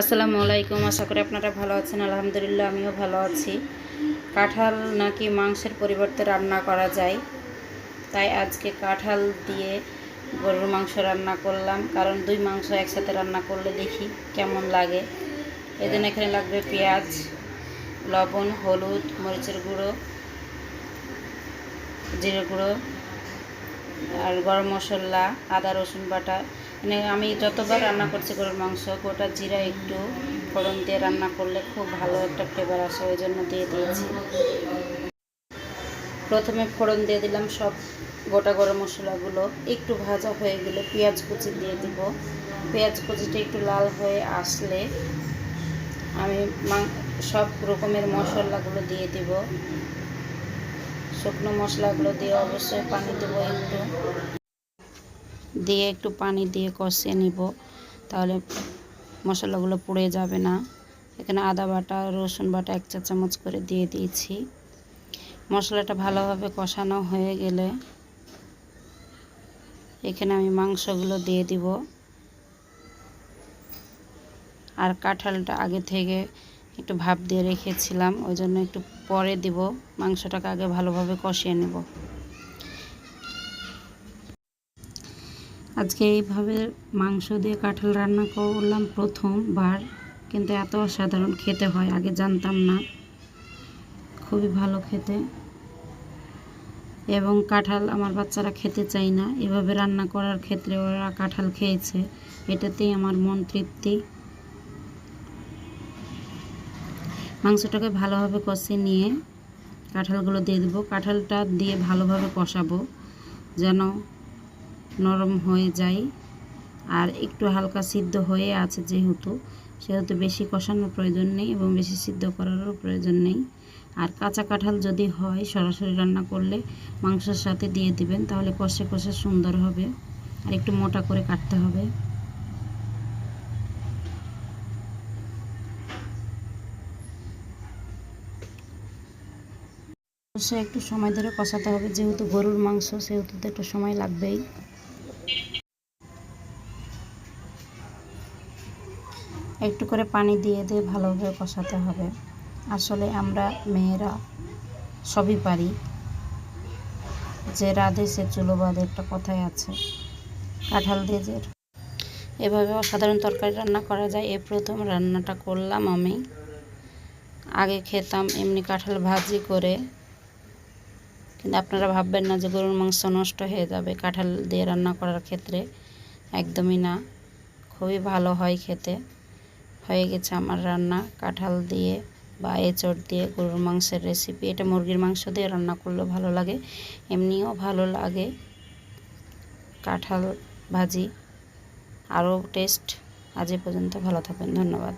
আসসালামু আলাইকুম, আশা করি আপনারা ভালো আছেন। আলহামদুলিল্লাহ, আমিও ভালো আছি। কাঁঠাল নাকি মাংসের পরিবর্তে রান্না করা যায়। তাই আজকে কাঁঠাল দিয়ে গরুর মাংস রান্না করলাম। কারণ দুই মাংস একসাথে রান্না করলে দেখি কেমন লাগে। এদিন এখানে লাগবে পেঁয়াজ, লবণ, হলুদ, মরিচের গুঁড়ো, জিরে গুঁড়ো, আর গরম মশলা, আদা, রসুন বাটা মানে আমি যতবার রান্না করছি গরুর মাংস, গোটা জিরা একটু ফোড়ন দিয়ে রান্না করলে খুব ভালো একটা ফ্লেভার আসে, ওই জন্য দিয়ে দিয়েছি। প্রথমে ফোড়ন দিয়ে দিলাম সব গোটা গরম মশলাগুলো। একটু ভাজা হয়ে গেলে পেঁয়াজ কুচি দিয়ে দিব। পেঁয়াজ কুচিটা একটু লাল হয়ে আসলে আমি সব রকমের মশলাগুলো দিয়ে দিব। শুকনো মশলাগুলো দিয়ে অবশ্যই পানি দেবো একটু। দিয়ে একটু পানি দিয়ে কষিয়ে নিব। তাহলে মশলাগুলো পুড়ে যাবে না। এখানে আদা বাটা, রসুন বাটা এক চা চামচ করে দিয়ে দিয়েছি। মশলাটা ভালোভাবে কষানো হয়ে গেলে এখানে আমি মাংসগুলো দিয়ে দিব। আর কাঁঠালটা আগে থেকে একটু ভাপ দিয়ে রেখেছিলাম, ওই জন্য একটু পরে দিব। মাংসটাকে আগে ভালোভাবে কষিয়ে নেব। আজকে এইভাবে মাংস দিয়ে কাঁঠাল রান্না করলাম প্রথমবার কিন্তু এত অসাধারণ খেতে হয়, আগে জানতাম না। খুবই ভালো খেতে। এবং কাঁঠাল আমার বাচ্চারা খেতে চায় না, এভাবে রান্না করার ক্ষেত্রে ওরা কাঁঠাল খেয়েছে, এটাতেই আমার মন তৃপ্তি। মাংসটাকে ভালোভাবে কষিয়ে নিয়ে কাঁঠালগুলো দিয়ে দেবো। কাঁঠালটা দিয়ে ভালোভাবে কষাবো, যেন নরম হয়ে যায়। আর একটু হালকা সিদ্ধ হয়ে আছে যেহেতু, সেহেতু বেশি কষানোর প্রয়োজন নেই এবং বেশি সিদ্ধ করারও প্রয়োজন নেই। আর কাঁচা কাঁঠাল যদি হয়, সরাসরি রান্না করলে মাংসের সাথে দিয়ে দিবেন, তাহলে কষে কষে সুন্দর হবে। আর একটু মোটা করে কাটতে হবে। অবশ্যই একটু সময় ধরে কষাতে হবে, যেহেতু গরুর মাংস, সেহেতু তো একটু সময় লাগবেই। একটু করে পানি দিয়ে দিয়ে ভালোভাবে কষাতে হবে। আসলে আমরা মেয়েরা সবই পারি যে রাধে সে চুলো বাঁধে একটা কথাই আছে। কাঁঠাল দিয়ে যে এভাবে অসাধারণ তরকারি রান্না করা যায়, এ প্রথম রান্নাটা করলাম আমি। আগে খেতাম এমনি কাঁঠাল ভাজি করে, কিন্তু আপনারা ভাববেন না যে গরুর মাংস নষ্ট হয়ে যাবে কাঁঠাল দিয়ে রান্না করার ক্ষেত্রে। একদমই না, খুবই ভালো হয় খেতে। হয়ে গেছে আমার রান্না। কাঁঠাল দিয়ে বা এঁচড় দিয়ে গরুর মাংসের রেসিপি এটা মুরগির মাংস দিয়ে রান্না করলে ভালো লাগে, এমনিও ভালো লাগে। কাঁঠাল ভাজি, আরও টেস্ট আজ পর্যন্ত ভালো থাকবেন, ধন্যবাদ।